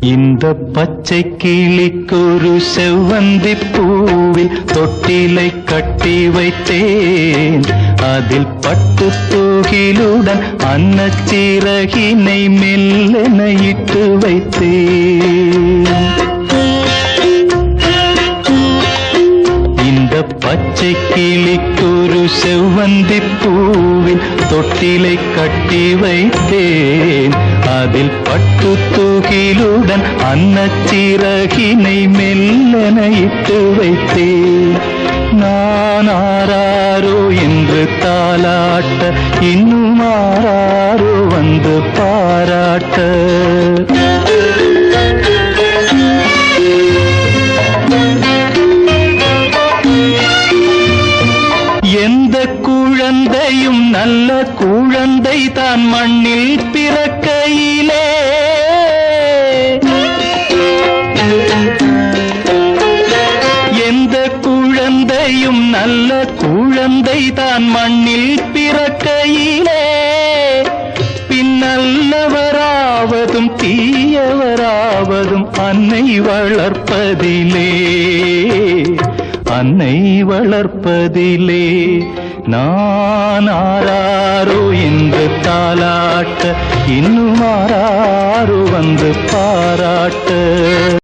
இந்த பச்சை கிளிக்கொரு செவ்வந்தி பூவில் தொட்டிலை கட்டி வைத்தேன். அதில் பட்டு தூகிலுடன் அன்னச்சிறகினை மெல்லென இட்டு வைத்தேன். பச்சை கிளிக்கொரு செவ்வந்தி பூவில் தொட்டிலை கட்டி வைத்தேன். அதில் பட்டு தூகிலுடன் அன்னச்சிறகினை மெல்லனையிட்டு வைத்தேன். நான் ஆராரோ என்று தாலாட்ட இன்னும் ஆராரோ வந்து பாராட்ட. நல்ல குழந்தை தான் மண்ணில் பிறக்கையிலே. எந்த குழந்தையும் நல்ல குழந்தை தான் மண்ணில் பிறக்கையிலே. பின்னல்லவராவதும் தீயவராவதும் அன்னை வளர்ப்பதிலே. அன்னை வளர்ப்பதிலே நான் ஆராரோ என்று தாலாட்ட இன்னும் ஆராரோ வந்து பாராட்ட.